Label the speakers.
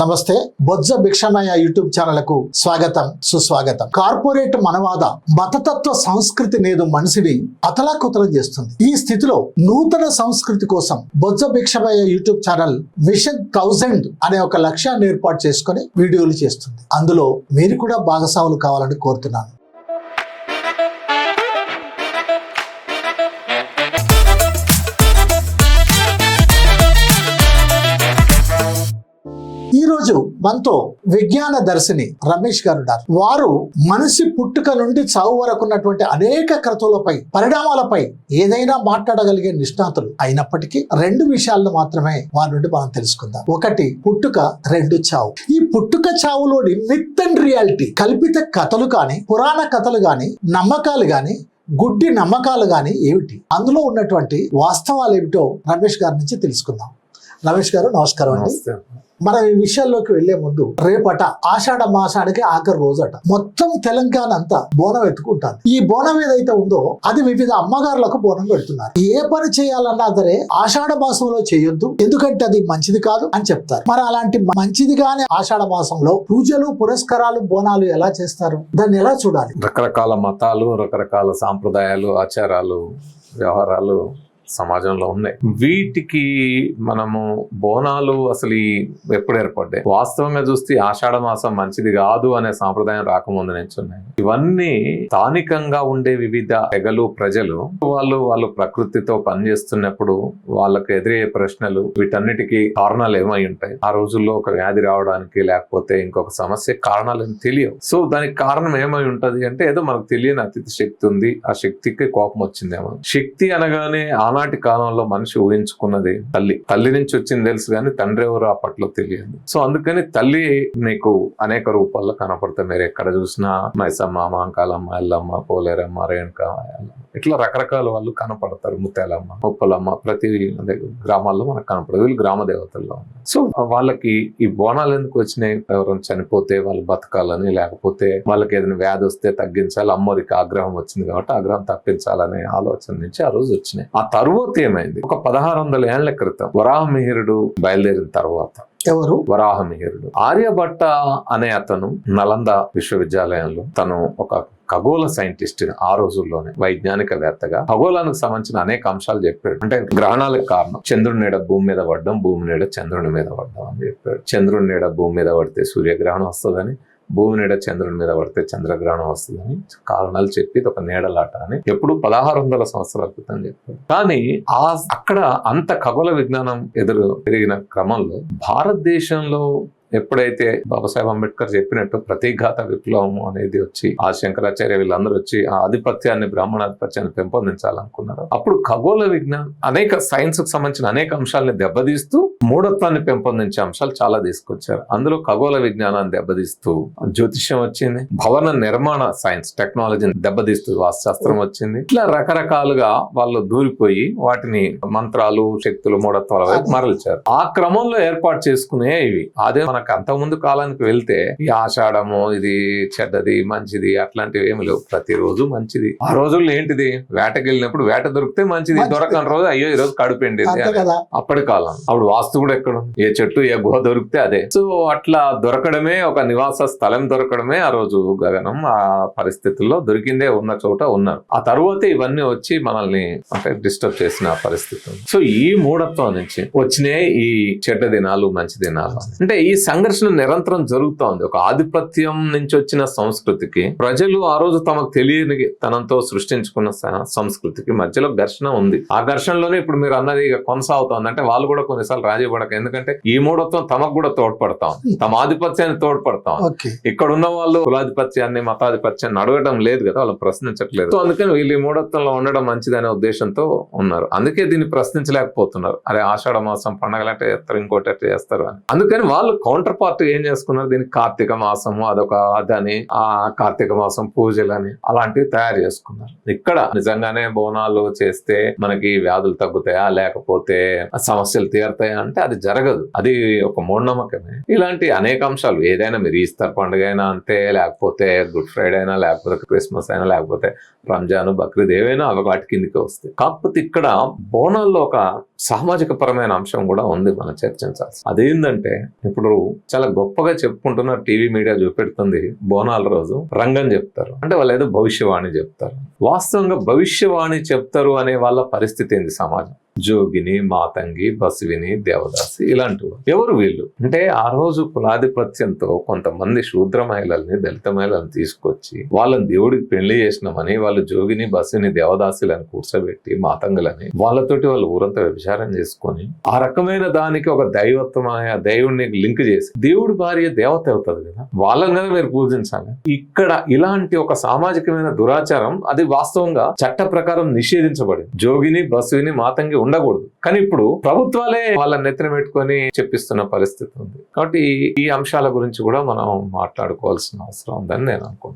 Speaker 1: నమస్తే బొజ్జ భిక్షమయ్య యూట్యూబ్ ఛానల్కు స్వాగతం సుస్వాగతం. కార్పొరేట్ మనవాద మతతత్వ సంస్కృతి నేదు మనిషిని అతలాకుతలం చేస్తుంది. ఈ స్థితిలో నూతన సంస్కృతి కోసం Bojja Bhikshamaiah YouTube channel mission thousand అనే ఒక లక్ష్యాన్ని ఏర్పాటు చేసుకొని వీడియోలు చేస్తుంది. అందులో మీరు కూడా భాగస్వాములు కావాలని కోరుతున్నాను. మనతో విజ్ఞాన దర్శిని రమేష్ గారు ఉన్నారు. వారు మనిషి పుట్టుక నుండి చావు వరకు ఉన్నటువంటి అనేక క్రతువులపై పరిణామాలపై ఏదైనా మాట్లాడగలిగే నిష్ణాతులు అయినప్పటికీ రెండు విషయాలను మాత్రమే వారి నుండి మనం తెలుసుకుందాం. ఒకటి పుట్టుక రెండు చావు. ఈ పుట్టుక చావులోని మిత్ అండ్ రియాలిటీ కల్పిత కథలు కానీ పురాణ కథలు కానీ నమ్మకాలు కానీ గుడ్డి నమ్మకాలు కానీ ఏమిటి? అందులో ఉన్నటువంటి వాస్తవాలు ఏమిటో రమేష్ గారి నుంచి తెలుసుకుందాం. రమేష్ గారు నమస్కారం అండి. మనం ఈ విషయాల్లోకి వెళ్ళే ముందు రేపట ఆషాఢ మాసానికి ఆఖరి రోజట మొత్తం తెలంగాణ అంతా బోనం ఎత్తుకుంటారు ఈ బోనం ఏదైతే ఉందో అది వివిధ అమ్మగారులకు బోనం పెడుతున్నారు. ఏ పని చేయాలన్నా సరే ఆషాఢ మాసంలో చేయొద్దు. ఎందుకంటే అది మంచిది కాదు అని చెప్తారు. మరి అలాంటి మంచిది కానీ ఆషాఢ మాసంలో పూజలు పురస్కారాలు బోనాలు ఎలా చేస్తారు? దాన్ని ఎలా చూడాలి?
Speaker 2: రకరకాల మతాలు రకరకాల సాంప్రదాయాలు ఆచారాలు వ్యవహారాలు సమాజంలో ఉన్నాయి. వీటికి మనము బోనాలు అసలు ఈ ఎప్పుడు ఏర్పడ్డాయి? వాస్తవంగా చూస్తే ఆషాఢ మాసం మంచిది కాదు అనే సాంప్రదాయం రాకముందు నుంచి ఉన్నాయి. ఇవన్నీ స్థానికంగా ఉండే వివిధ తెగలు ప్రజలు వాళ్ళు వాళ్ళు ప్రకృతితో పనిచేస్తున్నప్పుడు వాళ్ళకు ఎదురయ్యే ప్రశ్నలు వీటన్నిటికీ కారణాలు ఏమై ఉంటాయి? ఆ రోజుల్లో ఒక వ్యాధి రావడానికి లేకపోతే ఇంకొక సమస్య కారణాలు ఏమి తెలియవు. సో దానికి కారణం ఏమై ఉంటది అంటే ఏదో మనకు తెలియని అతిథి శక్తి ఉంది. ఆ శక్తికి కోపం వచ్చిందేమో. శక్తి అనగానే ఆనాటి కాలంలో మనిషి ఊహించుకున్నది తల్లి. తల్లి నుంచి వచ్చింది తెలుసు కానీ తండ్రి ఎవరు అప్పట్లో తెలియదు. సో అందుకని తల్లి నీకు అనేక రూపాల్లో కనపడతాయి. మీరు ఎక్కడ చూసినా మైసమ్మ మాంకాలమ్మ ఎల్లమ్మ పోలేరమ్మ రేణుక ఇట్లా రకరకాల వాళ్ళు కనపడతారు. ముత్యాలమ్మ ఉప్పలమ్మ ప్రతి గ్రామాల్లో మనకు కనపడదు. వీళ్ళు గ్రామ దేవతల్లో సో వాళ్ళకి ఈ బోనాలు ఎందుకు వచ్చినాయి? ఎవరైనా చనిపోతే వాళ్ళు బతకాలని లేకపోతే వాళ్ళకి ఏదైనా వ్యాధి వస్తే తగ్గించాలి అమ్మోరికి ఆగ్రహం వచ్చింది కాబట్టి ఆగ్రహం తప్పించాలనే ఆలోచన నుంచి ఆ రోజు వచ్చినాయి. ఆ తరువాత ఏమైంది ఒక పదహారు వందల ఏళ్ళ క్రితం వరాహమిహిరుడు బయలుదేరిన తర్వాత.
Speaker 1: ఎవరు?
Speaker 2: వరాహమిహిరుడు. ఆర్యభట్ట అనే అతను నలంద విశ్వవిద్యాలయంలో తను ఒక ఖగోళ సైంటిస్ట్ ఆ రోజుల్లోనే వైజ్ఞానికవేత్తగా ఖగోళానికి సంబంధించిన అనేక అంశాలు చెప్పాడు. అంటే గ్రహణాలకు కారణం. చంద్రుడి నీడ భూమి మీద పడడం భూమి నీడ చంద్రుని మీద పడడం అని చెప్పాడు. చంద్రుడి నీడ భూమి మీద పడితే సూర్యగ్రహణం వస్తుందని భూమి నీడ చంద్రుని మీద పడితే చంద్రగ్రహణం వస్తుందని కారణాలు చెప్పి ఒక నీడలాట అని ఎప్పుడు పదహారు వందల సంవత్సరాల క్రితం చెప్పారు. కానీ ఆ అక్కడ అంత ఖగోళ విజ్ఞానం ఎదురు పెరిగిన క్రమంలో భారతదేశంలో ఎప్పుడైతే బాబాసాహెబ్ అంబేద్కర్ చెప్పినట్టు ప్రతిఘాత విప్లవం అనేది వచ్చి ఆ శంకరాచార్య వీళ్ళందరూ వచ్చి ఆ ఆధిపత్యాన్ని బ్రాహ్మణాధిపత్యాన్ని పెంపొందించాలనుకున్నారు అప్పుడు ఖగోళ విజ్ఞానం అనేక సైన్స్కు సంబంధించిన అనేక అంశాలని దెబ్బతీస్తూ మూఢత్వాన్ని పెంపొందించే అంశాలు చాలా తీసుకొచ్చారు. అందులో ఖగోళ విజ్ఞానాన్ని దెబ్బతీస్తూ జ్యోతిష్యం వచ్చింది భవన నిర్మాణ సైన్స్ టెక్నాలజీని దెబ్బతీస్తూ వాస్తుశాస్త్రం వచ్చింది. ఇట్లా రకరకాలుగా వాళ్ళు దూరిపోయి వాటిని మంత్రాలు శక్తులు మూఢత్వాల వైపు మరల్చారు. ఆ క్రమంలో ఏర్పాటు చేసుకునే ఇవి అదే మనకు అంతకుముందు కాలానికి వెళ్తే ఈ ఆషాఢము ఇది చెడ్డది మంచిది అట్లాంటివి ఏమి లేవు. ప్రతిరోజు మంచిది. ఆ రోజుల్లో ఏంటిది? వేటకి వెళ్ళినప్పుడు వేట దొరికితే మంచిది. దొరకని రోజు అయ్యో ఈ రోజు కడుపెండింది అప్పటి కాలం. అప్పుడు వాస్తు కూడా ఎక్కడ? ఏ చెట్టు ఏ గుహ దొరికితే అదే. సో అట్లా దొరకడమే ఒక నివాస స్థలం దొరకడమే ఆ రోజు గగనం. ఆ పరిస్థితుల్లో దొరికిందే ఉన్న చోట ఉన్నారు. ఆ తరువాత ఇవన్నీ వచ్చి మనల్ని అంటే డిస్టర్బ్ చేసిన పరిస్థితి. సో ఈ మూఢత్వం నుంచి వచ్చినాయి ఈ చెడ్డ దినాలు మంచి దినాలు. అంటే ఈ సంఘర్షణ నిరంతరం జరుగుతోంది. ఒక ఆధిపత్యం నుంచి వచ్చిన సంస్కృతికి ప్రజలు ఆ రోజు తమకు తెలియని తనంతో సృష్టించుకున్న సంస్కృతికి మధ్యలో ఘర్షణ ఉంది. ఆ ఘర్షణలోనే ఇప్పుడు మీరు అన్నది ఇక కొనసాగుతోంది. అంటే వాళ్ళు కూడా కొన్నిసార్లు రాజీ పడక ఎందుకంటే ఈ మూఢత్వం తమకు కూడా తోడ్పడతాం తమ ఆధిపత్యాన్ని తోడ్పడతాం ఇక్కడ ఉన్న వాళ్ళు కులాధిపత్యాన్ని మతాధిపత్యాన్ని అడగడం లేదు కదా వాళ్ళు ప్రశ్నించట్లేదు. అందుకని వీళ్ళు ఈ మూఢత్వంలో ఉండడం మంచిదనే ఉద్దేశంతో ఉన్నారు. అందుకే దీన్ని ప్రశ్నించలేకపోతున్నారు. అరే ఆషాఢ మాసం పండగలంటే చేస్తారు ఇంకోటి చేస్తారు అని. అందుకని వాళ్ళు కౌంటర్ పార్ట్ ఏం చేసుకున్నారు? దీనికి కార్తీక మాసము అదొక అదని ఆ కార్తీక మాసం పూజలని అలాంటివి తయారు చేసుకున్నారు. ఇక్కడ నిజంగానే బోనాలు చేస్తే మనకి వ్యాధులు తగ్గుతాయా? లేకపోతే సమస్యలు తీరుతాయా? అంటే అది జరగదు. అది ఒక మూఢనమ్మకమే. ఇలాంటి అనేక అంశాలు ఏదైనా మీరు ఈస్టర్ పండుగ అయినా అంతే లేకపోతే గుడ్ ఫ్రైడే అయినా లేకపోతే క్రిస్మస్ అయినా లేకపోతే రంజాన్ బక్రీద్ ఏవైనా అవి వాటి కిందకి వస్తాయి. కాకపోతే ఇక్కడ బోనాల్లో ఒక సామాజిక పరమైన అంశం కూడా ఉంది మనం చర్చించాల్సి. అదేంటంటే ఇప్పుడు చాలా గొప్పగా చెప్పుకుంటున్నారు టీవీ మీడియా చూపెడుతుంది బోనాల రోజు. రంగం చెప్తారు. అంటే వాళ్ళు ఏదో భవిష్యవాణి చెప్తారు. వాస్తవంగా భవిష్యవాణి చెప్తారు అనే వాళ్ళ పరిస్థితి ఏంది సమాజం? జోగిని మాతంగి బసివిని దేవదాసి ఇలాంటి ఎవరు వీళ్ళు? అంటే ఆ రోజు కులాధిపత్యంతో కొంతమంది శూద్ర మహిళల్ని దళిత మహిళలను తీసుకొచ్చి వాళ్ళని దేవుడికి పెళ్ళి చేసినామని వాళ్ళు జోగిని బసిని దేవదాసులను కూర్చోబెట్టి మాతంగులని వాళ్ళతోటి వాళ్ళు ఊరంతా వ్యభిచారం చేసుకొని ఆ రకమైన దానికి ఒక దైవత్వమైన దైవుడిని లింక్ చేసి దేవుడి భార్య దేవత అవుతుంది కదా? వాళ్ళని కదా మీరు పూజించాలి. ఇక్కడ ఇలాంటి ఒక సామాజికమైన దురాచారం అది వాస్తవంగా చట్ట ప్రకారం నిషేధించబడింది. జోగిని బసువిని మాతంగి ఉండకూడదు. కానీ ఇప్పుడు ప్రభుత్వాలే వాళ్ళ నెత్తిన పెట్టుకొని చెప్పిస్తున్న పరిస్థితి ఉంది. కాబట్టి ఈ- ఈ అంశాల గురించి కూడా మనం మాట్లాడుకోవాల్సిన అవసరం ఉందని నేను అనుకుంటున్నాను.